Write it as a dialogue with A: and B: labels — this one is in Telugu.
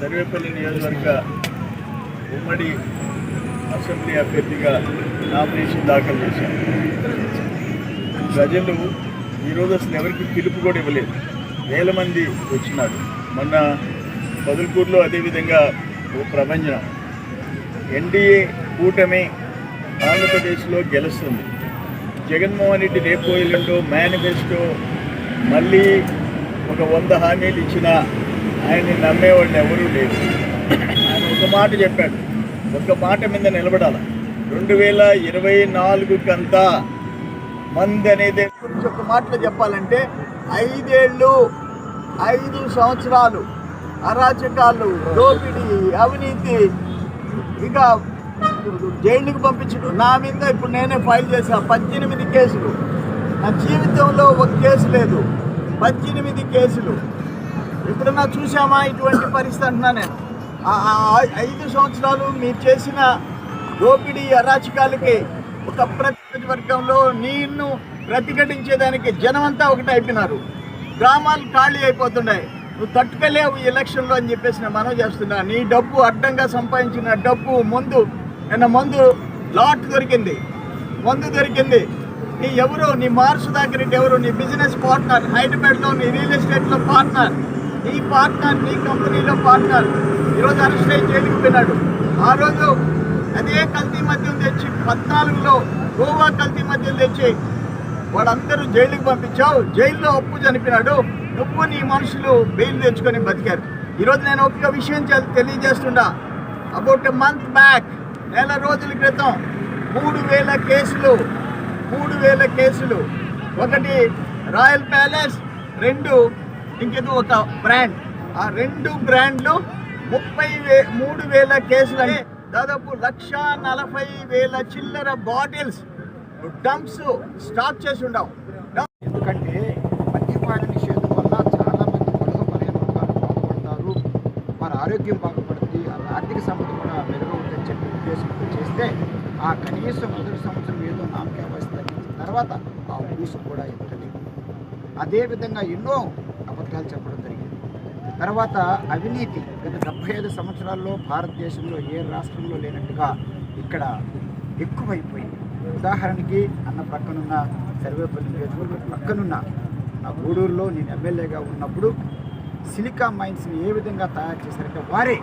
A: సర్వేపల్లి నియోజకవర్గ ఉమ్మడి అసెంబ్లీ అభ్యర్థిగా నామినేషన్ దాఖలు చేశాను ప్రజలు ఈరోజు అసలు ఎవరికి పిలుపు కూడా ఇవ్వలేదు. వేల మంది వచ్చినారు. మొన్న పదులకూరులో అదేవిధంగా ఓ ప్రభంజనం. ఎన్డీఏ కూటమి ఆంధ్రప్రదేశ్లో గెలుస్తుంది. జగన్మోహన్ రెడ్డి రేపు ఎల్లుండో మేనిఫెస్టో మళ్ళీ ఒక వంద హామీలు ఇచ్చిన ఆయన్ని నమ్మేవాడిని ఎవరూ లేరు. ఆయన ఒక మాట చెప్పాడు. ఒక మాట మీద నిలబడాలి. రెండు వేల ఇరవై నాలుగుకంతా మంది అనేది గురించి ఒక మాటలో చెప్పాలంటే ఐదేళ్ళు ఐదు సంవత్సరాలు అరాచకాలు దోపిడీ అవినీతి. ఇక జైలుకి పంపించడు. నా మీద ఇప్పుడు నేనే ఫైల్ చేశా. పద్దెనిమిది కేసులు. నా జీవితంలో ఒక కేసు లేదు. పద్దెనిమిది కేసులు. ఎప్పుడన్నా చూసామా ఇటువంటి పరిస్థితి అంటున్నా నేను. ఐదు సంవత్సరాలు మీరు చేసిన దోపిడీ అరాచకాలకి ఒక ప్రతి వర్గంలో నిన్ను ప్రతిఘటించేదానికి జనమంతా ఒకటి అయిపోయినారు. గ్రామాలు ఖాళీ అయిపోతున్నాయి నువ్వు తట్టుకోలేవు ఈ ఎలక్షన్లో అని చెప్పేసి నేను మనం చేస్తున్నా. నీ డబ్బు అడ్డంగా సంపాదించిన డబ్బు ముందు నిన్న మందు లాట్ దొరికింది. మందు దొరికింది. నీ ఎవరు? నీ మార్సు దగ్గర ఎవరు? నీ బిజినెస్ పార్ట్నర్ హైదరాబాద్లో నీ రియల్ ఎస్టేట్లో పార్ట్నర్. నీ పార్ట్నర్ నీ కంపెనీలో పార్ట్నర్. ఈరోజు అరెస్ట్ అయ్యి జైలుకు వెళ్ళాడు. ఆ రోజు అదే కల్తీ మద్యం తెచ్చి పద్నాలుగులో గోవా కల్తీ మద్యం తెచ్చి వాడందరూ జైలుకి పంపించావు. జైల్లో అప్పు చనిపోయినాడు. నువ్వు నీ మనుషులు బెయిల్ తెచ్చుకొని బతికారు. ఈరోజు నేను ఒక్క విషయం చే- తెలియజేస్తున్నా. అబౌట్ ఎ మంత్ బ్యాక్ నెల రోజుల క్రితం మూడు వేల కేసులు మూడు వేల కేసులు. ఒకటి రాయల్ ప్యాలెస్ రెండు ఇంకేదో ఒక బ్రాండ్ ఆ రెండు బ్రాండ్లు ముప్పై వే మూడు వేల కేసులని దాదాపు లక్ష నలభై వేల చిల్లర బాటిల్స్ డంప్స్ స్టాక్ చేసి ఉండవు
B: ఎందుకంటే మద్యపాన నిషేధం వల్ల చాలా మంది పొడగ పర్యాణ బాగుపడతారు. వారి ఆరోగ్యం బాగుపడుతుంది. వాళ్ళ ఆర్థిక సంపద కూడా మెరుగవుతుందని చెప్పి ఉద్దేశంతో చేస్తే ఆ కనీసం మొదటి సంవత్సరం ఏదో నామకే వస్తుంది తర్వాత ఆ ఊసు కూడా ఎత్తది అదేవిధంగా ఎన్నో అబద్ధాలు చెప్పడం జరిగింది. తర్వాత అవినీతి గత డెబ్బై ఐదు సంవత్సరాల్లో భారతదేశంలో ఏ రాష్ట్రంలో లేనట్టుగా ఇక్కడ ఎక్కువైపోయింది. ఉదాహరణకి అన్న పక్కనున్న సర్వేపల్లి నియోజకవర్గం పక్కనున్న నా గూడూరులో నేను ఎమ్మెల్యేగా ఉన్నప్పుడు సిలికా మైన్స్ని ఏ విధంగా తయారు చేశారంటే వారే